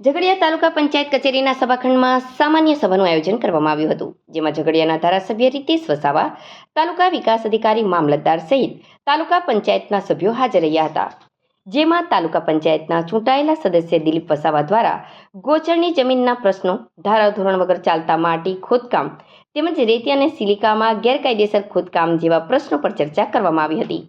ઝઘડિયા તાલુકા પંચાયત કચેરીના સભાખંડમાં સામાન્ય સભાનું આયોજન કરવામાં આવ્યું હતું, જેમાં ઝઘડિયાના ધારાસભ્ય રીતેશ વસાવા, તાલુકા વિકાસ અધિકારી મામલતદાર સહિત તાલુકા પંચાયતના સભ્યો હાજર રહ્યા હતા. જેમાં તાલુકા પંચાયતના ચૂંટાયેલા સદસ્ય દિલીપ વસાવા દ્વારા ગોચરની જમીનના પ્રશ્નો ધારાધોરણ વગર ચાલતા માટી, ખોદકામ તેમજ રેતી અને સિલિકામાં ગેરકાયદેસર ખોદકામ જેવા પ્રશ્નો પર ચર્ચા કરવામાં આવી હતી.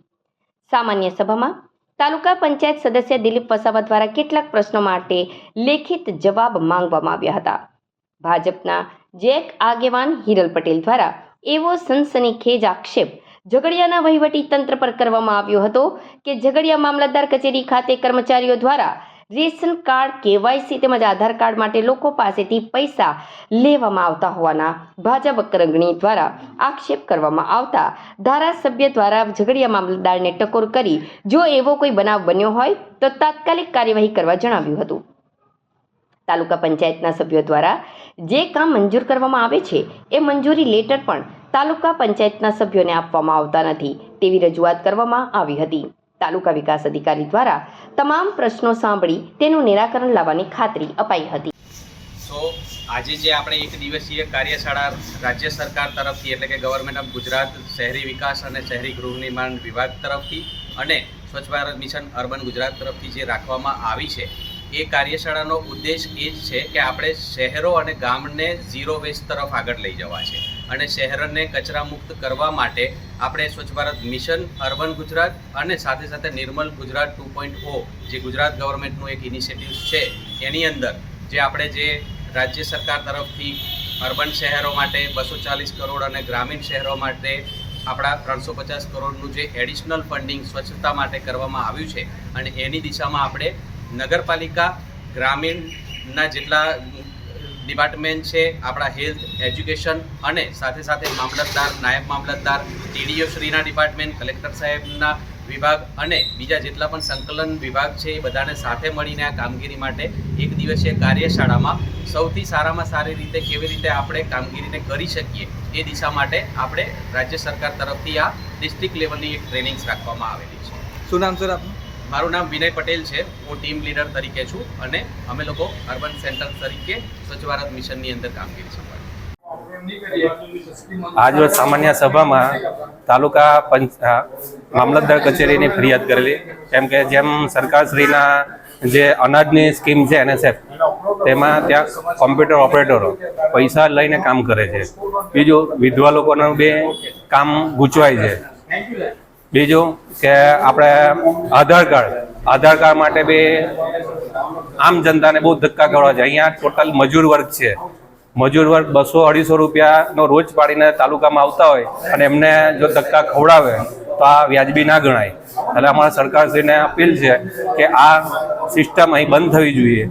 સામાન્ય સભામાં તાલુકા પંચાયત સદસ્ય દિલીપ વસાવા દ્વારા કેટલાક પ્રશ્નો માટે લેખિત જવાબ માંગવામાં આવ્યા હતા. ભાજપના જેક આગેવાન હિરલ પટેલ દ્વારા એવો સનસનીખેજ આક્ષેપ ઝઘડિયાના વહીવટી તંત્ર પર કરવામાં આવ્યો હતો કે ઝઘડિયા મામલતદાર કચેરી ખાતે કર્મચારીઓ દ્વારા રેશન કાર્ડ, કેવાયસી તેમજ આધાર કાર્ડ માટે લોકો પાસેથી પૈસા લેવામાં આવતા હોવાના ભાજપ કરંગણી દ્વારા આક્ષેપ કરવામાં આવતા ધારાસભ્ય દ્વારા ઝઘડિયા મામલતદારને ટકોર કરી, જો એવો કોઈ બનાવ બન્યો હોય, તો તાત્કાલિક કાર્યવાહી કરવા જણાવ્યું હતું. તાલુકા પંચાયતના સભ્યો દ્વારા જે કામ મંજૂર કરવામાં આવે છે, એ મંજૂરી લેટર પણ તાલુકા પંચાયતના સભ્યોને આપવામાં આવતા નથી, તેવી રજૂઆત કરવામાં આવી હતી. તાલુકા વિકાસ અધિકારી દ્વારા તમામ પ્રશ્નો સાંભળી તેનું નિરાકરણ લાવવાની ખાતરી અપાઈ હતી. સો આજે જે આપણે એક દિવસીય કાર્યશાળા રાજ્ય સરકાર તરફથી એટલે કે ગવર્મેન્ટ ઓફ ગુજરાત શહેરી વિકાસ અને શહેરી ગૃહ નિર્માણ વિભાગ તરફથી અને સ્વચ્છ ભારત મિશન અર્બન ગુજરાત તરફથી જે રાખવામાં આવી છે, એ કાર્યશાળાનો ઉદ્દેશ એ જ છે કે આપણે શહેરો અને ગામને ઝીરો વેસ્ટ તરફ આગળ લઈ જવા છે. અને શહેરને કચરા મુક્ત કરવા માટે આપણે સ્વચ્છ ભારત મિશન, અર્બન ગુજરાત અને સાથે સાથે Nirmal Gujarat two point O, જે ગુજરાત ગવર્મેન્ટનું એક ઇનિશિયેટિવ છે, એની અંદર જે આપણે જે રાજ્ય સરકાર તરફથી અર્બન શહેરો માટે બસો ચાલીસ કરોડ અને ગ્રામીણ શહેરો માટે આપણા ત્રણસો પચાસ કરોડનું જે એડિશનલ ફંડિંગ સ્વચ્છતા માટે કરવામાં આવ્યું છે. અને એની દિશામાં આપણે નગરપાલિકા, ગ્રામીણના જેટલા ડિપાર્ટમેન્ટ છે, આપણા હેલ્થ, એજ્યુકેશન અને સાથે સાથે મામલતદાર, નાયબ મામલતદાર, ટીડીઓ શ્રીના ડિપાર્ટમેન્ટ, કલેક્ટર સાહેબના વિભાગ અને બીજા જેટલા પણ સંકલન વિભાગ છે, એ બધાને સાથે મળીને આ કામગીરી માટે એક દિવસીય કાર્યશાળામાં સૌથી સારામાં સારી રીતે કેવી રીતે આપણે કામગીરીને કરી શકીએ, એ દિશા માટે આપણે રાજ્ય સરકાર તરફથી આ ડિસ્ટ્રિક્ટ લેવલની એક ટ્રેનિંગ્સ રાખવામાં આવેલી છે. શું નામ, સર આપનું? મારું નામ વિનય પટેલ છે. હું ટીમ લીડર તરીકે છું અને અમે લોકો અર્બન સેન્ટર તરીકે સ્વચ્છ ભારત મિશનની અંદર કામગીરી સંભાળી આજરોજ સામાન્ય સભામાં તાલુકા પંચ મામલતદાર કચેરીની ફરિયાદ કરેલી. કેમ કે જેમ સરકારશ્રીના જે અનાજની સ્કીમ છે, એનએસએફ, તેમાં ત્યાં કોમ્પ્યુટર ઓપરેટરો પૈસા લઈને કામ કરે છે. બીજું વિધવા લોકોનું બે કામ ગૂંચવાય છે. બીજું કે આપણે આધાર કાર્ડ. આધાર કાર્ડ માટે બી આમ જનતાને બહુ ધક્કા કરવા છે. અહીંયા ટોટલ મજૂર વર્ગ છે. મજૂર વર્ગ બસો અઢીસો રૂપિયાનો રોજ પાડીને તાલુકામાં આવતા હોય અને એમને જો ધક્કા ખવડાવે તો આ વ્યાજબી ના ગણાય. એટલે અમારા સરકારશ્રીને અપીલ છે કે આ સિસ્ટમ અહીં બંધ થવી જોઈએ.